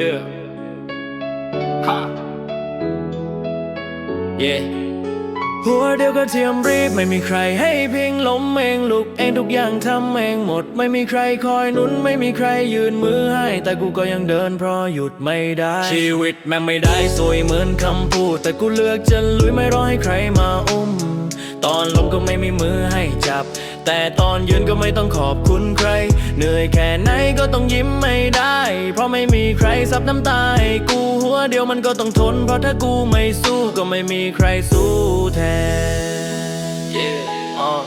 Yeah. Ha. Yeah. หัวเดียวก็เทียมรีบไม่มีใครให้พียงล้มเองลุกเองทุกอย่างทำเองหมด ไม่มีใครคอยนุนไม่มีใครยืนมือให้ แต่กูก็ยังเดินเพราะหยุดไม่ได้ ชีวิตแม่งไม่ได้สวยเหมือนคำพูด แต่กูเลือกจะลุยไม่รอให้ใครมาอุ้ม ตอนลมก็ไม่มีมือให้จับ แต่ตอนยืนก็ไม่ต้องขอบคุณใคร เหนื่อยแค่ไหนก็ต้องยิ้มไม่ได้ เพราะไม่มีใครซับน้ำตาให้กูหัวเดียวมันก็ต้องทน เพราะถ้ากูไม่สู้ก็ไม่มีใครสู้แทน yeah. uh,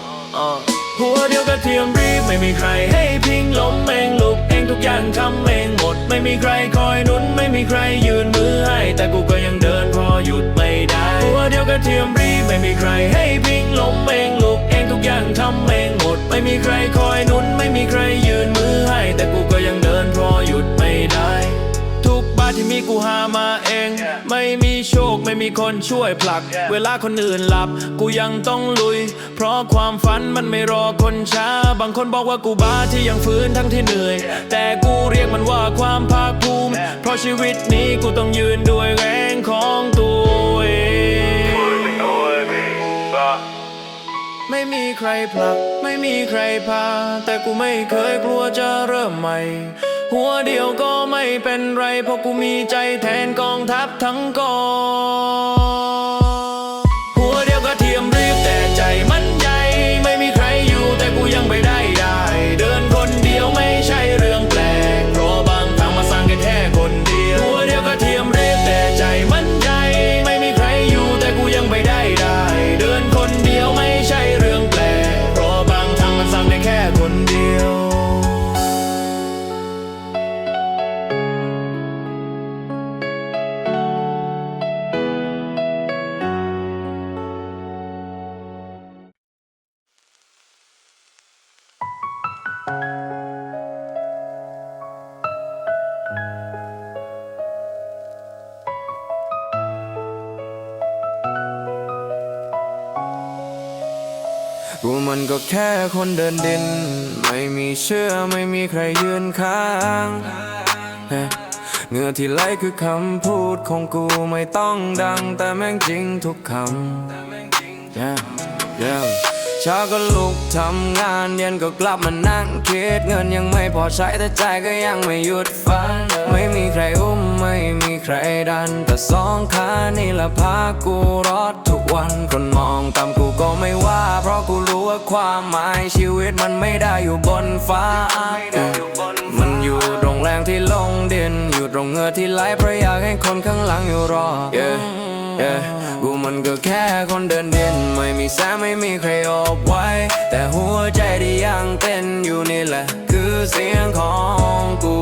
uh. หัวเดียวก็เทียมรีบไม่มีใครให้พิงล้มเองลุก ทุกอย่างทำเองหมด ไม่มีใครคอยนุนไม่มีใครยืนมือให้ แต่กูก็ยังเดินพอหยุดไม่ได้ตัวเดียวก็เทียมรีไม่มีใครให้พิงล้มเองลุกเองทุกอย่างทำเองหมด ไม่มีใครคอยนุนไม่มีใครยืนมือให้แต่กู ทุกบ้านที่มีกูหามาเอง ไม่มีโชคไม่มีคนช่วยผลัก เวลาคนอื่นหลับ กูยังต้องลุย เพราะความฝันมันไม่รอคนช้า บางคนบอกว่ากูบ้าที่ยังฟื้นทั้งที่เหนื่อย แต่กูเรียกมันว่าความภาคภูมิ เพราะชีวิตนี้กูต้องยืนด้วยแรงของตัวเองไม่มีใครผลัก ไม่มีใครพา แต่กูไม่เคยกลัวจะเริ่มใหม่ หัวเดียวก็ไม่เป็นไร เพราะกูมีใจแทนกองทัพทั้งกอง มันก็แค่คนเดินดิน ไม่มีเชื่อไม่มีใครยืนข้างเหงื่อที่ไหลคือคำพูดของกูไม่ต้องดัง แต่แม่งจริงทุกคำ yeah, yeah. เช้าก็ลุกทำงานเย็นก็กลับมานั่งคิดเงินยังไม่พอใช้แต่ใจก็ยังไม่หยุดฝัน ไม่มีใครอุ้มไม่มีใครดัน แต่สองขานี่ละพากูรอดทุกวันคนมองตามกูก็ไม่ว่า เพราะกูรู้ว่าความหมายชีวิตมันไม่ได้อยู่บนฟ้า มันอยู่ตรงแรงที่ลงดินอยู่ตรงเงือที่ไหลเพราะอยากให้คนข้างหลังอยู่รอ yeah. กูมันก็แค่คนเดินดิน ไม่มีแสงไม่มีใครอบไว้ แต่หัวใจที่ยังเต้นอยู่นี่แหละ คือเสียงของกู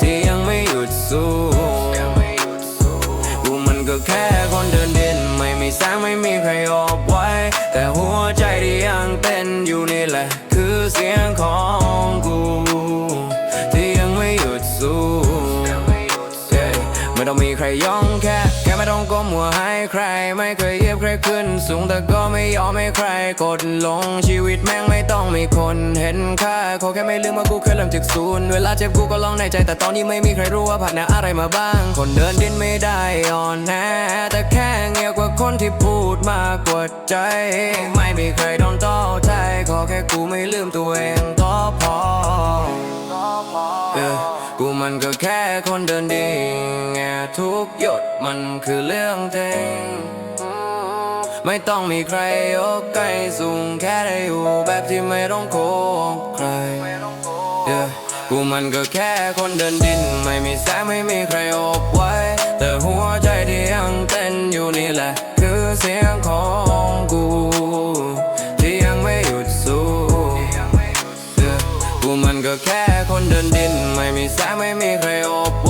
ที่ยังไม่หยุดสู้กูมันก็แค่คนเดินดิน ไม่มีแสงไม่มีใครอบไว้ แต่หัวใจที่ยังเต้นอยู่นี่แหละ คือเสียงของ ม่ต้องมีใครยองแค่ แค่ไม่ต้องก้มหัวให้ใคร ไม่เคยเยียบใครขึ้น สูงแต่ก็ไม่ยอมให้ใครกดลงชีวิตแม่งไม่ต้องมีคนเห็นค่าขอแค่ไม่ลืมว่ากูเคยเริ่มจากศูนย์เวลาเจ็บกูก็ร้องในใจ แต่ตอนนี้ไม่มีใครรู้ว่าผ่านหน้าอะไรมาบ้าง คนเดินดินไม่ได้อ่อนแอแต่แค่เงียบกว่าคนที่พูดมากกว่าใจ ไม่มีใครโดนต่อใจขอแค่กูไม่ลืมตัวเองก็พอ มันก็แค่คนเดินดิ่งแงทุกหยดมันคือเรื่องจริงไม่ต้องมีใครยกใกล้สูงแค่ได้อยู่แบบที่ไม่ต้องโคบใคร Yeah กูมันก็แค่คนเดินดิน ไม่มีแสงไม่มีใครอบไว้ แต่หัวใจที่ยังเต้นอยู่นี่แหละ คือเสียงของกู ก็แค่คนเดินดิน ไม่มีแสงไม่มีใครอบ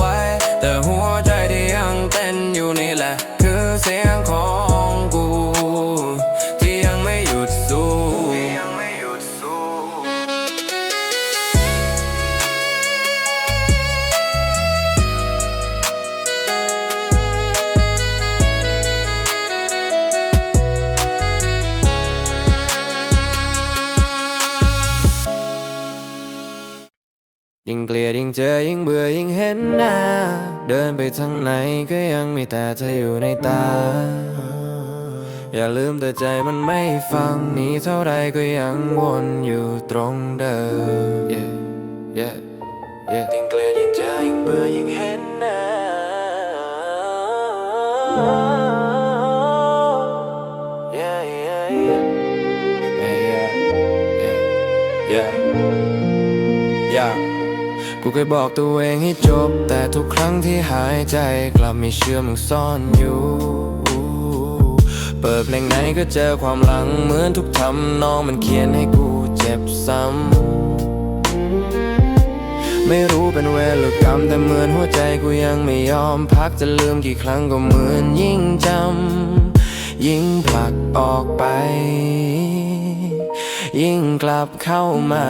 อย่าลืมแต่ใจมันไม่ฟังหนีเท่าไรก็ยังวนอยู่ตรงเดิม yeah, yeah, yeah. ยิ่งเกลียดยิ่งเจอยิ่งเบื่อยิ่งเห็นหน้า Yeah, yeah, yeah. Yeah, yeah, yeah. Yeah. กูเคยบอกตัวเองให้จบ แต่ทุกครั้งที่หายใจกลับมีเชื่อมึงซ่อนอยู่ เปิดเพลงไหนก็เจอความหลังเหมือนทุกทำนองมันเขียนให้กูเจ็บซ้ำ ไม่รู้เป็นเวรหรือกรรมแต่เหมือนหัวใจกูยังไม่ยอมพักจะลืมกี่ครั้งก็เหมือนยิ่งจำ ยิ่งผลักออกไป ยิ่งกลับเข้ามา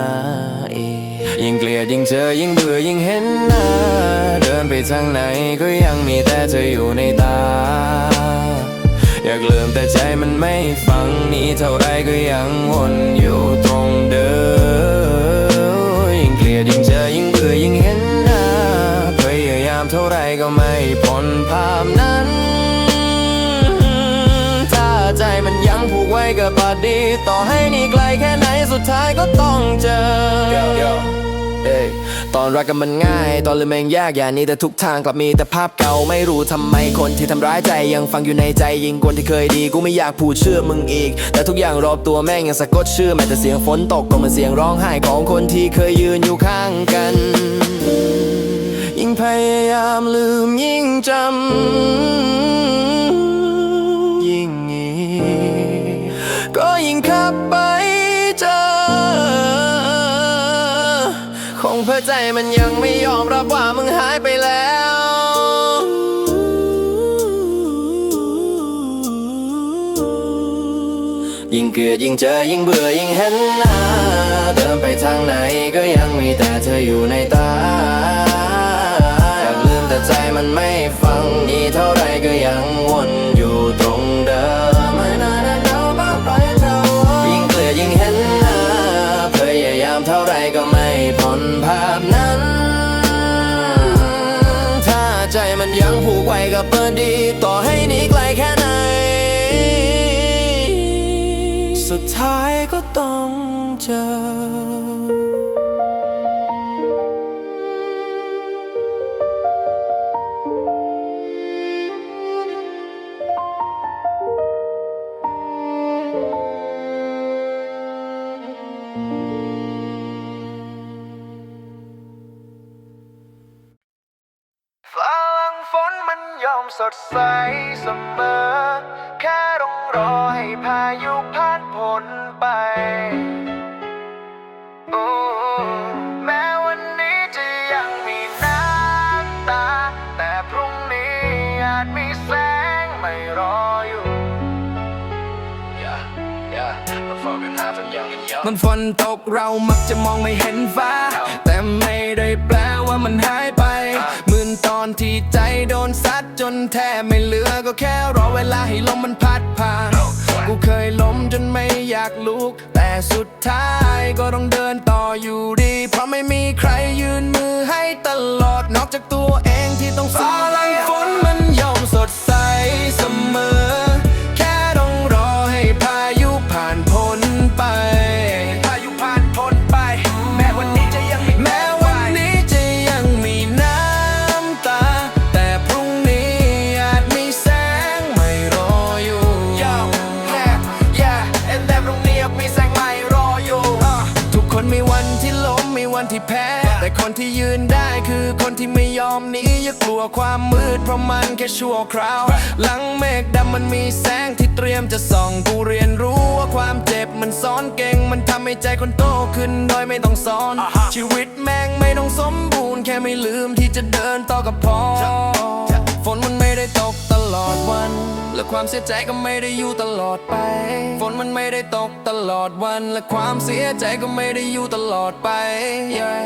อีกยิ่งเกลียดยิ่งเจอยิ่งเบื่อยิ่งเห็นหน้า เดินไปทางไหนก็ยังมีแต่เธออยู่ในตา อยากลืมแต่ใจมันไม่ฟังนี่เท่าไรก็ยังวนอยู่ตรงเดิมยิ่งเกลียดยิ่งเจอยิ่งเบื่อยิ่งเห็นหน้าพยายามเท่าไรก็ไม่พ้นภาพนั้น ถ้าใจมันยังผูกไว้กับปาดีต่อให้นี่ไกลแค่ไหนสุดท้ายก็ต้องเจอเอ้ย ตอนรักกันมันง่าย ตอนลืมเองยากอย่างนี้แต่ทุกทางกลับมีแต่ภาพเก่าไม่รู้ทำไมคนที่ทำร้ายใจยังฟังอยู่ในใจยิ่งคนที่เคยดีกูไม่อยากพูดชื่อมึงอีก แต่ทุกอย่างรอบตัวแม่งยังสะกดชื่อแม้แต่เสียงฝนตกก็เหมันเสียงร้องไห้ของคนที่เคยยืนอยู่ข้างกัน ยิ่งพยายามลืมยิ่งจำ ใจมันยังไม่ยอมรับว่ามึงหายไปแล้ว ยิ่งเกลียดยิ่งเจอยิ่งเบื่อยิ่งเห็นหน้าเดินไปทางไหนก็ยังมีแต่เธออยู่ในตาอยากลืมแต่ใจมันไม่ฟังนี่เท่าไรก็ยังวน กับเป็นดีต่อให้หนีไกลแค่ไหน สุดท้าย สดใสเสมอ แค่ต้องรอให้พายุผ่านพ้นไปอู้แม้วันนี้จะยังมีน้ำตา แต่พรุ่งนี้อาจมีแสงไม่รออยู่มันฝนตกเรามักจะมองไม่เห็นฟ้า แต่ไม่ได้แปลว่ามันหา ไม่เหลือก็แค่รอเวลาให้ลมมันพัดผ่านกูเคยล้มจนไม่อยากลุก แต่สุดท้ายก็ต้องเดินต่ออยู่ดี เพราะไม่มีใครยืนมือให้ตลอดนอกจากตัวเองที่ต้องสู้ คนมีวันที่ล้มมีวันที่แพ้ แต่คนที่ยืนได้คือคนที่ไม่ยอมหนีอย่ากลัวความมืดเพราะมันแค่ชั่วคราว หลังเมฆดำมันมีแสงที่เตรียมจะส่องกูเรียนรู้ว่าความเจ็บมันซ้อนเก่ง มันทำให้ใจคนโตขึ้นโดยไม่ต้องสอน ชีวิตแม่งไม่ต้องสมบูรณ์แค่ไม่ลืมที่จะเดินต่อกับพอฝนมัน ได้ตกตลอดวัน และความเสียใจก็ไม่ได้อยู่ตลอดไป ฝนมันไม่ได้ตกตลอดวัน และความเสียใจก็ไม่ได้อยู่ตลอดไปฟ้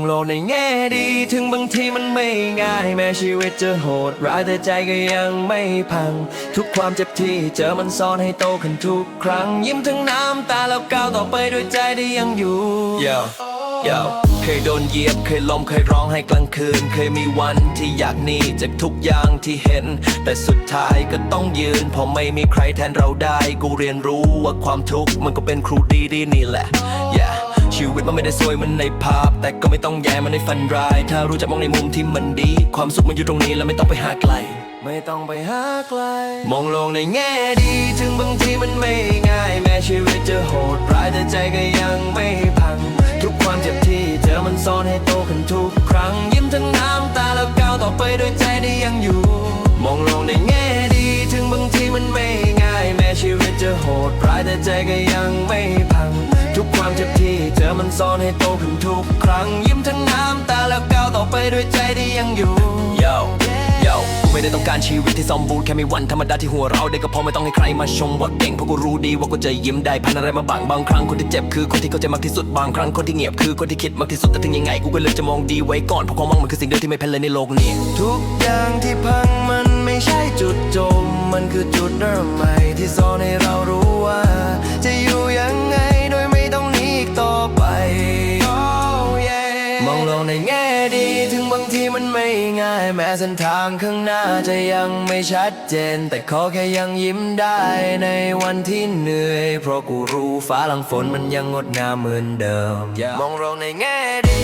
องโลกในแง่ดี ถึงบางทีมันไม่ง่าย แม้ชีวิตจะโหดร้ายแต่ใจก็ยังไม่พัง ทุกความเจ็บที่เจอมันสอนให้โตขึ้นทุกครั้ง ยิ้มทั้งน้ำตาแล้วก้าวต่อไปด้วยใจที่ยังอยู่ yeah. เคยโดนเหยียบเคยล้มเคยร้องให้กลางคืน เคยมีวันที่อยากหนีจากทุกอย่างที่เห็น แต่สุดท้ายก็ต้องยืนเพราะไม่มีใครแทนเราได้ กูเรียนรู้ว่าความทุกข์มันก็เป็นครูดีดีนี่แหละ yeah ชีวิตมันไม่ได้สวยเหมันในภาพ แต่ก็ไม่ต้องแย่มันในฝันร้าย ถ้ารู้จักมองในมุมที่มันดี ความสุขมันอยู่ตรงนี้แล้วไม่ต้องไปหาไกล ไม่ต้องไปหาไกล มองโลกในแง่ดี ถึงบางทีมันไม่ง่าย แม้ชีวิตจะโหดร้ายแต่ใจก็ยังไม่พัง ทุกความเจ็บที่เจอมันสอนให้โตขึ้นทุกครั้ง ยิ้มทั้งน้ำตาแล้วก้าวต่อไปด้วยใจที่ยังอยู่ มองโลกในแง่ดี ถึงบางทีมันไม่ง่าย แม้ชีวิตจะโหดร้ายแต่ใจก็ยังไม่พัง ทุกความเจ็บที่เจอมันสอนให้โตขึ้นทุกครั้งยิ้มทั้งน้ำตาแล้วก้าวต่อไปด้วยใจที่ยังอยู่ Yo Yo กูไม่ได้ต้องการชีวิตที่สมบูรณ์แค่มีวันธรรมดาที่หัวเราได้ก็พอไม่ต้องให้ใครมาชมว่าเก่งเพราะกูรู้ดีว่ากูจะยิ้มได้ผ่านอะไรมาบ้างบางครั้งคนที่เจ็บคือคนที่เข้าใจมากที่สุดบางครั้งคนที่เงียบคือคนที่คิดมากที่สุดแต่ถึงยังไงกูก็เลือกจะมองดีไว้ก่อนเพราะความหวังมันคือสิ่งเดียวที่ไม่แพ้เลยในโลกนี้ทุกอย่างที่พังมันไม่ใช่จุดจมมันคือจุดเริ่มใหม่ที่สอนให้เรารู้ว่า แม้เส้นทางข้างหน้าจะยังไม่ชัดเจน แต่ขอแค่ยังยิ้มได้ในวันที่เหนื่อย เพราะกูรู้ฟ้าหลังฝนมันยังงดงามเหมือนเดิม มองเราในแง่ดี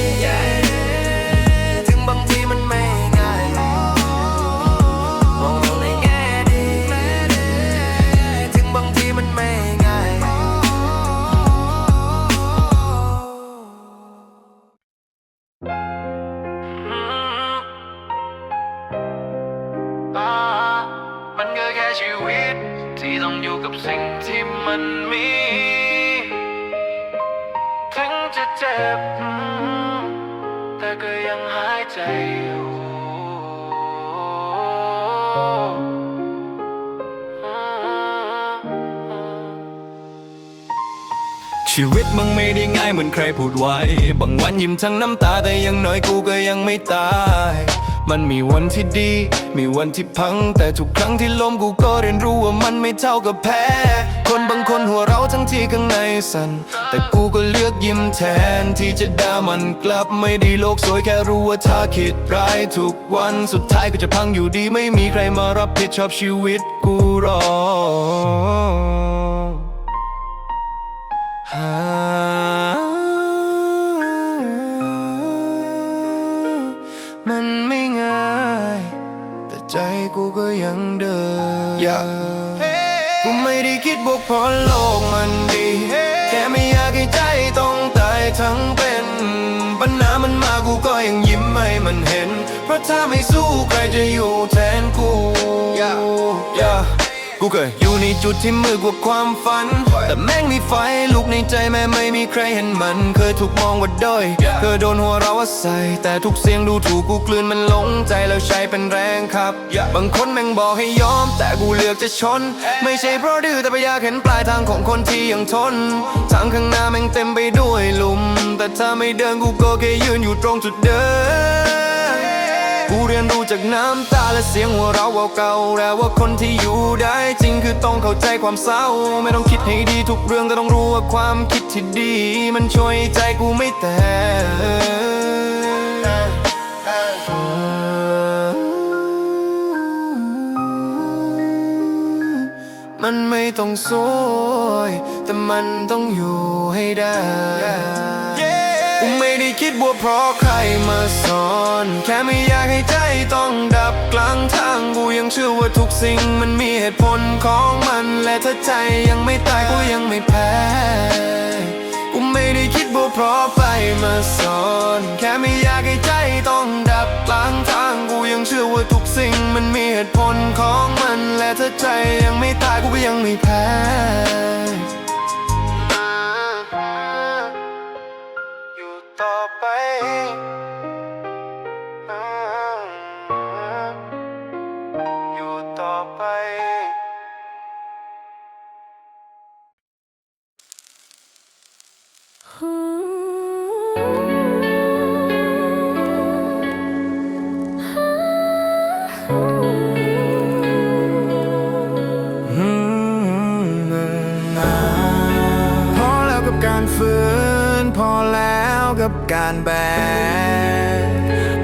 ต้องอยู่กับสิ่งที่มันมี ถึงจะเจ็บ แต่ก็ยังหายใจอยู่ ชีวิตมึงไม่ได้ง่ายเหมือนใครพูดไว้ บางวันยิ้มทั้งน้ำตาแต่อยังน้อยกูก็ยังไม่ตาย มันมีวันที่ดี มีวันที่พัง แต่ทุกครั้งที่ล้มกูก็เรียนรู้ว่ามันไม่เท่ากับแพ้ คนบางคนหัวเราทั้งที่ข้างในสั่น แต่กูก็เลือกยิ้มแทนที่จะด่ามันกลับไม่ได้โลกสวยแค่รู้ว่าถ้าคิดร้ายทุกวันสุดท้ายก็จะพังอยู่ดี ไม่มีใครมารับผิดชอบชีวิตกูหรอก ได้คิดบวกเพราะโลกมันดีแค่ไม่อยากให้ใจต้องตายทั้งเป็น ปัญหามันมากูก็ยังยิ้มให้มันเห็น เพราะถ้าไม่สู้ใครจะอยู่แทนกู Yeah กูเคยอยู่ในจุดที่มืดกว่าความฝัน แต่แม่งมีไฟลุกในใจแม้ไม่มีใครเห็นมัน เคยถูกมองว่าด้อยเคยโดนหัวเราะว่าใส่ แต่ทุกเสียงดูถูกกูกลืนมันลงใจแล้วใช้เป็นแรงครับ บางคนแม่งบอกให้ยอม แต่กูเลือกจะชน ไม่ใช่เพราะดื้อแต่ไปอยากเห็นปลายทางของคนที่ยังทน ทางข้างหน้าแม่งเต็มไปด้วยหลุม แต่ถ้าไม่เดินกูก็แค่ยืนอยู่ตรงจุดเดิม กูเรียนรู้จากน้ำตาและเสียงหัวเราะเก่าๆแล้วว่าคนที่อยู่ได้จริงคือต้องเข้าใจความเศร้า ไม่ต้องคิดให้ดีทุกเรื่องแต่ต้องรู้ว่าความคิดที่ดี มันช่วยใจกูไม่แตกมันไม่ต้องสวย แต่มันต้องอยู่ให้ได้ กูไม่ได้คิดบวกเพราะใครมาสอน แค่ไม่อยากให้ใจต้องดับกลางทาง กูยังเชื่อว่าทุกสิ่งมันมีเหตุผลของมัน และถ้าใจยังไม่ตายกูยังไม่แพ้กูไม่ได้คิดบวกเพราะไปมาสอน แค่ไม่อยากให้ใจต้องดับกลางทาง กูยังเชื่อว่าทุกสิ่งมันมีเหตุผลของมัน และถ้าใจยังไม่ตายกูก็ยังไม่แพ้ กับารแบก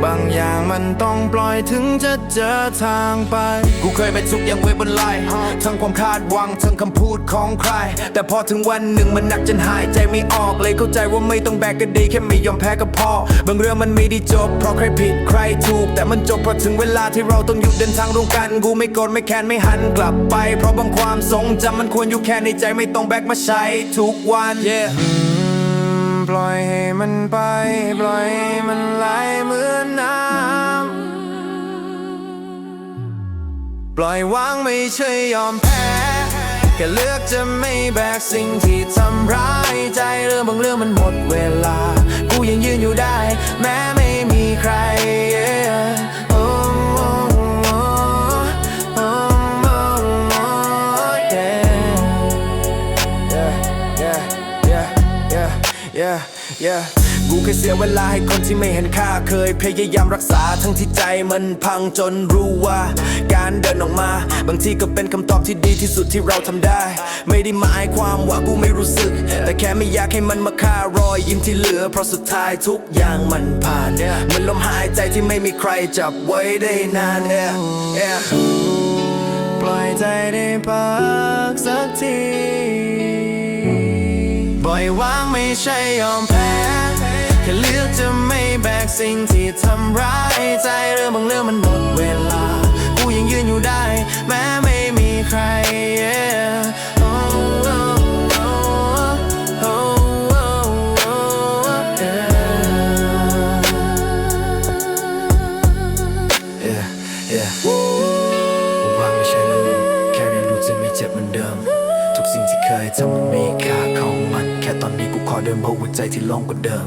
บางอย่างมันต้องปล่อยถึงจะเจอทางไป กูเคยเป็นทุกข์อย่างเวทบนไลน์ทั้งความคาดหวังทั้งคำพูดของใคร แต่พอถึงวันหนึ่งมันหนักจนหายใจไม่ออกเลยเข้าใจว่าไม่ต้องแบกก็ดีแค่ไม่ยอมแพ้ก็พอบางเรื่องมันไม่ได้จบ เพราะใครผิดใครถูก แต่มันจบเพราะถึงเวลาที่เราต้องหยุดเดินทางร่วมกัน กูไม่โกรธไม่แค้นไม่หันกลับไป เพราะบางความทรงจำมันควรอยู่แค่ในใจไม่ต้องแบกมาใช้ทุกวัน yeah. ปล่อยให้มันไป ปล่อยให้มันไหลเหมือนน้ำ ปล่อยวางไม่ใช่ยอมแพ้ แค่เลือกจะไม่แบกสิ่งที่ทำร้ายใจเรื่องบางเรื่องมันหมดเวลา กูยังยืนอยู่ได้ แม้ไม่มีใคร yeah, yeah. กูเคยเสียเวลาให้คนที่ไม่เห็นค่าเคยพยายามรักษาทั้งที่ใจมันพังจนรู้ว่า การเดินออกมา บางทีก็เป็นคำตอบที่ดีที่สุดที่เราทำได้ ไม่ได้หมายความว่ากูไม่รู้สึก แต่แค่ไม่อยากให้มันมาฆ่ารอยยิ้มที่เหลือเพราะสุดท้ายทุกอย่างมันผ่านเหมันลมหายใจที่ไม่มีใครจับไว้ได้นาน yeah, yeah. ปล่อยใจได้พักสักที ใช่ยอมแพ้ แค่เลือกจะไม่แบกสิ่งที่ทำร้ายใจเรื่องบางเรื่องมันหมดเวลา กูยังยืนอยู่ได้ แม้ไม่มีใคร yeah. Oh, oh, oh, oh, oh, oh, yeah. yeah, บางไม่ใช่ลืมแค่เรียนรู้จะไม่เจ็บเหมือนเดิม ทุกสิ่งที่เคยทำ ตอนนี้กูขอเดินบนหัวใจที่โล่งกว่าเดิม